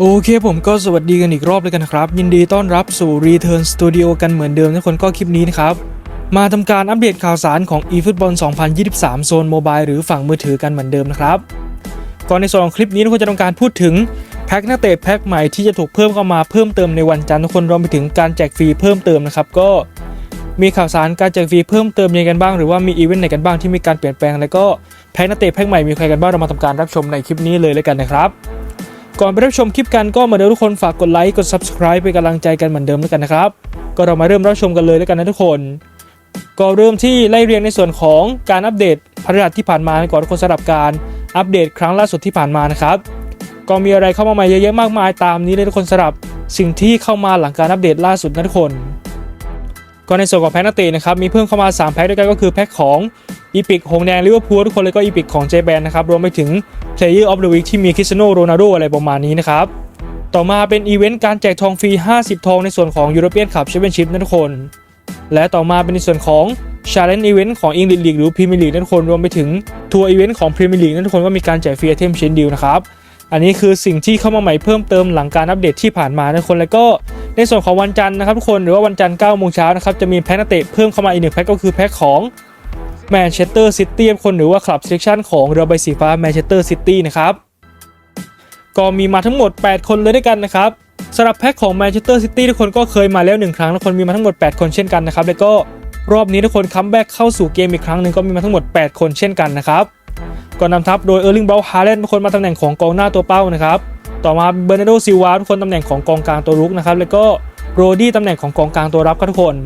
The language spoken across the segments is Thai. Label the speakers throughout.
Speaker 1: โอเคผมก็สวัสดีกันอีกรอบเลยกันนะครับ ยินดีต้อนรับสู่ Return Studio กันเหมือนเดิมทุกคนก็คลิปนี้นะครับ มาทำการอัปเดตข่าวสารของ eFootball 2023 โซนโมบายหรือฝั่งมือถือกันเหมือนเดิมนะครับ ก่อนในส่วนของคลิปนี้ทุกคนจะต้องการพูดถึงแพ็กนักเตะแพ็กใหม่ที่จะถูกเพิ่มเข้ามาเพิ่มเติมในวันจันทร์ทุกคนรวมไปถึงการแจกฟรีเพิ่มเติมนะครับก็มีข่าวสารการแจกฟรีเพิ่มเติมยังไงกันบ้างหรือว่ามีอีเวนต์ไหนกันบ้างที่มีการเปลี่ยนแปลง แล้วก็แพ็กนักเตะแพ็กใหม่มีใครกันบ้างเรามาทำการรับชมในคลิปนี้เลยแล้วกันนะครับ ก่อนไปรับชมคลิปกันก็เหมาเดิมทุกคนฝากกดไลค์กด subscribe เป็นกำลังใจกันเหมือนเดิมแล้วกันนะครับ ก็เรามาเริ่มรับชมกันเลยแล้วกันนะทุกคน ก็เริ่มที่ไล่เรียงในส่วนของการอัปเดตพฤหัสที่ผ่านมาก่อนทุกคนสำหรับการอัปเดตครั้งล่าสุดที่ผ่านมานะครับก็มีอะไรเข้ามาใหม่เยอะๆมากมายตามนี้เลยทุกคนสำหรับสิ่งที่เข้ามาหลังการอัปเดตล่าสุดนะทุกคน ก็ในส่วนของแพ็คนักเตะนะครับมีเพิ่มเข้ามา 3 แพ็คด้วยกันก็คือแพ็คของอีพิกหงแดงลิเวอร์พูลทุกคนเลยก็อีพิกของเจแปนนะครับรวมไปถึง Player of the Week ที่มีคริสเตียโนโรนัลโดอะไรประมาณนี้นะครับต่อมาเป็นอีเวนต์การแจกทองฟรี 50 ทองในส่วนของ European Cup Championship นะทุกคน และต่อมาเป็นในส่วนของ Challenge Event ของ English League หรือ Premier League นทุกคนรวมไปถึงทัวร์อีเวนต์ของ Premier League นทุกคนก็มีการแจกฟรีไอเทมชิ้นเดียวนะครับอันนี้คือสิ่งที่เข้ามาใหม่เพิ่มเติมหลังการอัปเดตที่ผ่านมานะทุกคนแล้วก็ ในส่วนของวันจันทร์นะครับทุกคนหรือว่าวันจันทร์9โมงเช้านะครับจะมีแพ็คนักเตะเพิ่มเข้ามาอีกหนึ่งแพ็คก็คือแพ็คของแมนเชสเตอร์ซิตี้คนหรือว่าคลับเซ c ชันของเรือใบสีฟ้าแมนเชสเตอร์ซิตี้นะครับก็มีมาทั้งหมด 8 คนเลยด้วยกันนะครับสำหรับแพ็คของแมนเชสเตอร์ซิตี้ทุกคนก็เคยมาแล้ว 1 ครั้งทุกคนมีมาทั้งหมด 8 คนเช่นกันนะครับแล้วก็รอบนี้ทุกคนคัมแบ็กเข้าสู่เกมอีกครั้งหนึ่งก็มีมาทั้งหมด 8 คนเช่นกันนะครับก็นำทัพโดยเออร์ลิงเบลฮาร์เลนทุกคนมาตำแหน่งของกองหน้าตัวเป้านะครับ ต่อมาเบอร์นาร์โดซิลวาทุกคนตำแหน่งของกองกลางตัวรุกนะครับแล้วก็โรดี้ตำแหน่งของกองกลางตัวรับครับทุกคน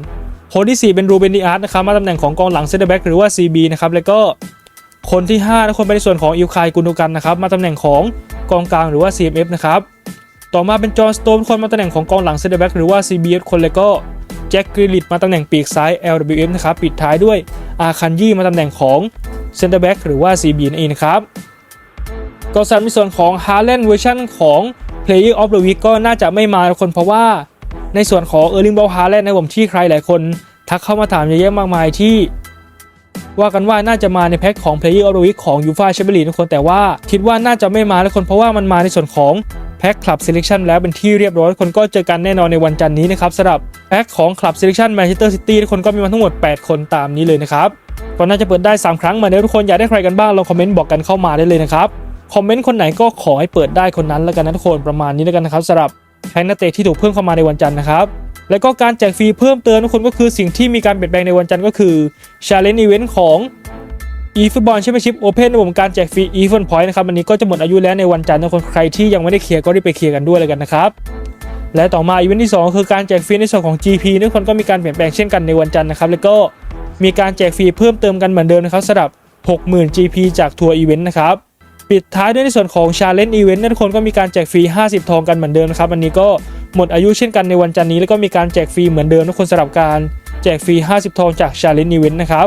Speaker 1: คนที่ 4 เป็นรูเบนดิอาร์ตนะครับมาตำแหน่งของกองหลังเซนเตอร์แบ็กหรือว่า CB นะครับแล้วก็คนที่5ทุกคนเป็นในส่วนของอิลคายกุนดูกันนะครับมาตำแหน่งของกองกลางหรือว่า CMF นะครับต่อมาเป็นจอห์นสโตนคนมาตำแหน่งของกองหลังเซนเตอร์แบ็กหรือว่า CBF คนแล้วก็แจ็คกริลิตมาตำแหน่งปีกซ้าย LWF นะครับปิดท้ายด้วยอาคันยี่มาตำแหน่งของเซนเตอร์แบ็กหรือว่า CB นั่นเองนะครับ ก็สำหรับในส่วนของ h a r l a n d เวอร์ชันของ Player of the Week ก็น่าจะไม่มาทุกคนเพราะว่า ในส่วนของ Erling b r a u t Haaland นผมที่ใครหลายคน ทักเข้ามาถามเยอะแยะมากมายที่ ว่ากันว่าน่าจะมาในแพ็คของ Player of the Week ของ UEFA Champions League ทุกคนแต่ว่าคิดว่าน่าจะไม่มาทุกคนเพราะว่ามันมาในส่วนของแพ็ค Club Selection แล้วเป็นที่เรียบร้อยทุกคนก็เจอกันแน่นอนในวันจันทร์นี้นะครับสำหรับแพ็คของ Club Selection Manchester City ทุกคนก็มีมาทั้งหมด 8 คนตามนี้เลยนะครับก็น่าจะเปิดได้ 3 ครั้งมาเดิมทุกคนอยากได้ใครกันบ้างลองคอมเมนต์บอกกันเข้ามาได้เลยนะครับ คอมเมนต์คนไหนก็ขอให้เปิดได้คนนั้นแล้วกันนะทุกคนประมาณนี้แล้วกันนะครับสำหรับแพ็คนักเตะที่ถูกเพิ่มเข้ามาในวันจันทร์นะครับแล้วก็การแจกฟรีเพิ่มเติมทุกคนก็คือสิ่งที่มีการเปลี่ยนแปลงในวันจันทร์ก็คือ Challenge Event ของ eFootball Championship Open ระบบการแจกฟรี e f o n Point นะครับอันนี้ก็จะหมดอายุแล้วในวันจันทร์ทุกคนใครที่ยังไม่ได้เคลียร์ก็รีบไปเคลียร์กันด้วยเลยกันนะครับและต่อมาอีเวนต์ที่ 2 คือการแจกฟรีในส่วนของ GP ทุกคนก็มีการเปลี่ยนแปลงเช่นกันในวันจันทร์นะครับแล้วก็มีการแจกฟรีเพิ่มเติมกันเหมือนเดิมนะครับสำหรับ 60,000 GP จากทัวร์อีเวนต์นะครับ ปิดท้ายด้วยในส่วนของ Challenge Event ทุกคนก็มีการแจกฟรี 50 ทองกันเหมือนเดิมครับอันนี้ก็หมดอายุเช่นกันในวันจันทร์นี้แล้วก็มีการแจกฟรีเหมือนเดิมทุกคนสำหรับการแจกฟรี 50 ทองจาก Challenge Event นะครับ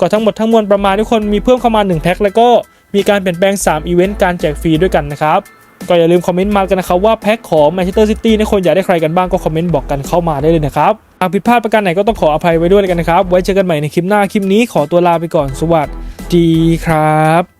Speaker 1: ก็ทั้งหมดทั้งมวลประมาณทุกคนมีเพิ่มเข้ามา 1 แพ็คแล้วก็มีการเปลี่ยนแปลง 3 อีเวนต์การแจกฟรีด้วยกันนะครับก็อย่าลืมคอมเมนต์มากันนะครับว่าแพ็คของ Manchester City นี่คนอยากได้ใครกันบ้างก็คอมเมนต์บอกกันเข้ามาได้เลยนะครับหากผิดพลาดประการไหนก็ต้องขออภัยไว้ด้วยกันนะครับ ไว้เจอกันใหม่ในคลิปหน้าคลิปนี้ขอตัวลาไปก่อนสวัสดีครับ